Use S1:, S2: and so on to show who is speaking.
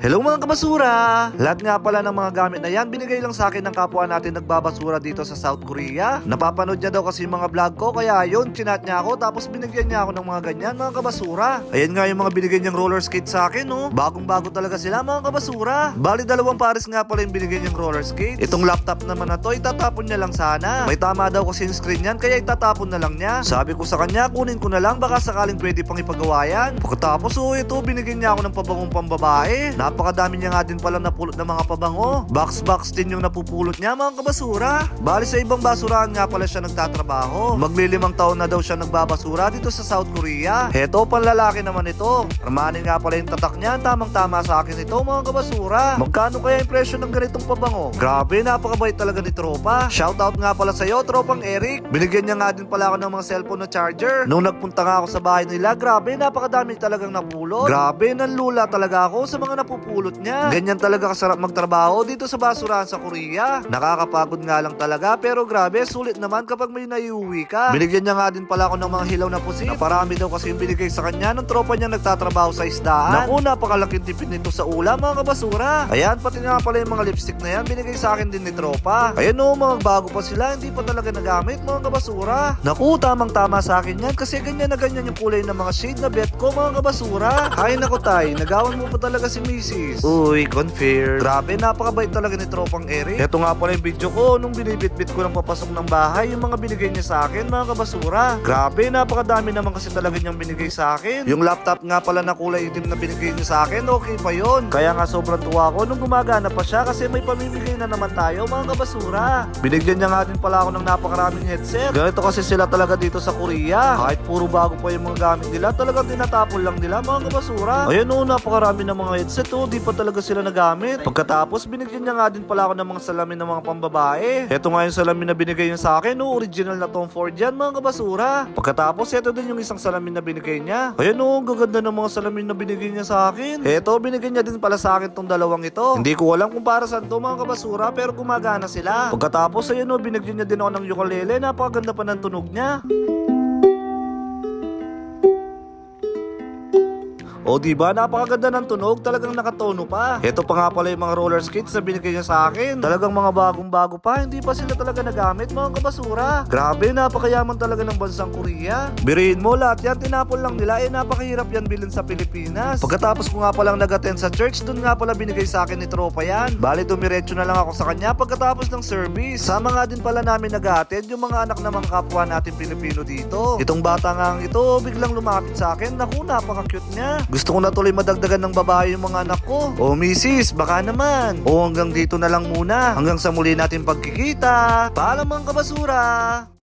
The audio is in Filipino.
S1: Hello mga kabasura! Lahat nga pala ng mga gamit na yan, binigay lang sa akin ng kapwa natin nagbabasura dito sa South Korea. Napapanood niya daw kasi yung mga vlog ko, kaya yun, chinat niya ako, tapos binigyan niya ako ng mga ganyan, mga kabasura. Ayan nga yung mga binigyan niyang roller skate sa akin, no? Bagong bago talaga sila, mga kabasura. Bali, dalawang pares nga pala yung binigyan niyang roller skate. Itong laptop naman na to, itatapon niya lang sana. May tama daw kasi yung screen yan, kaya itatapon na lang niya. Sabi ko sa kanya, kunin ko na lang, baka sakaling pwede pang ipagawa yan. Pagkatapos, oh, ito, binigyan niya ako ng pabangong pambabae. Napakadami niya nga din pala napulot ng mga pabango. Box-box din yung napupulot niya, mga kabasura. Bali sa ibang basurahan nga pala siya nagtatrabaho. Maglilimang taon na daw siya nagbabasura dito sa South Korea. Heto, panlalaki naman ito. Ramanin nga pala yung tatak niya, tamang-tama sa akin ito, mga kabasura. Magkano kaya yung presyo ng ganitong pabango? Grabe, napakabait talaga ni Tropa. Shoutout nga pala sa'yo, Tropang Eric. Binigyan niya nga din pala ako ng mga cellphone na charger. Nung nagpunta nga ako sa bahay nila, grabe, napakadami talagang napulot. Grabe, nanlula talaga ako sa mga napupulot niya. Ganyan talaga kasarap magtrabaho dito sa basurahan sa Korea. Nakakapagod nga lang talaga, pero grabe, sulit naman kapag may naiuwi ka. Binigyan niya nga din pala ako ng mga hilaw na pusit. Naparami daw kasi yung binigay sa kanya ng tropa niya nagtatrabaho sa isdaan. Naku, napakalaking tipid nito sa ulam, mga kabasura. Ayan, pati nga pala yung mga lipstick na yan, binigay sa akin din ni tropa. Ayan o, mga bago pa sila, hindi pa talaga nagamit, mga kabasura. Naku, tamang-tama sa akin yan, kasi ganyan na ganyan yung kulay ng mga shade na bet ko, mga kabasura. Ay, naku tay, nagawan mo pa talaga si Mrs. Uy, confirm. Grabe, napakabait talaga ni tropang Eric. Ito nga pala yung video ko, nung binibitbit ko ng papasok ng bahay, yung mga binigay niya sa akin, mga kabasura. Grabe, napakadami naman kasi talaga niyang binigay sa akin. Yung laptop nga pala na kulay itim na binigay niya sa akin, okay pa yon. Kaya nga sobrang tuwa ko nung gumagana pa siya kasi may pamimigay na naman tayo, mga kabasura. Binigyan niya nga din pala ako ng napakaraming headset. Ganito kasi sila talaga dito sa Korea. Kahit puro bago pa yung mga gamit nila, talagang tinatapon lang nila, mga kabasura. Ayan o, napakarami ng mga headset o, di pa talaga sila nagamit. Pagkatapos, binigyan niya nga din pala ako ng mga salamin ng mga pambabae. Ito nga yung salamin na binigay niya sa akin, o, original na Tom Ford yan, mga kabasura. Pagkatapos, ito din yung isang salamin na binigay niya. Ayan o, ang gaganda ng mga salamin na binigay niya sa akin. Ito, binigay niya din pala sa akin tong dalawang ito. Hindi ko alam kung para saan to, mga kabasura, pero gumagana sila. Pagkatapos, ayan o, binigyan niya din ako ng ukulele, napakaganda pa ng tunog niya. O di ba napakaganda ng tunog, talagang nakatono pa. Ito pa nga pala yung mga roller skates na binigay niya sa akin. Talagang mga bagong bago pa, hindi pa sila talaga nagamit mga kabasura. Grabe, napakayaman talaga ng bansang Korea. Biriin mo lahat yan, tinapon lang nila, eh napakahirap yan bilhin sa Pilipinas. Pagkatapos ko nga palang nag-attend sa church, dun nga pala binigay sa akin ni Tropa yan. Bali, dumiretso na lang ako sa kanya pagkatapos ng service. Sama nga din pala namin nag-attend yung mga anak ng mga kapwa natin Pilipino dito. Itong bata nga ito, biglang lumapit sa akin. Naku, napaka-cute niya. Gusto ko na tuloy madagdagan ng babae yung mga anak ko. O misis, baka naman. O hanggang dito na lang muna. Hanggang sa muli natin pagkikita. Paalam mga kabasura.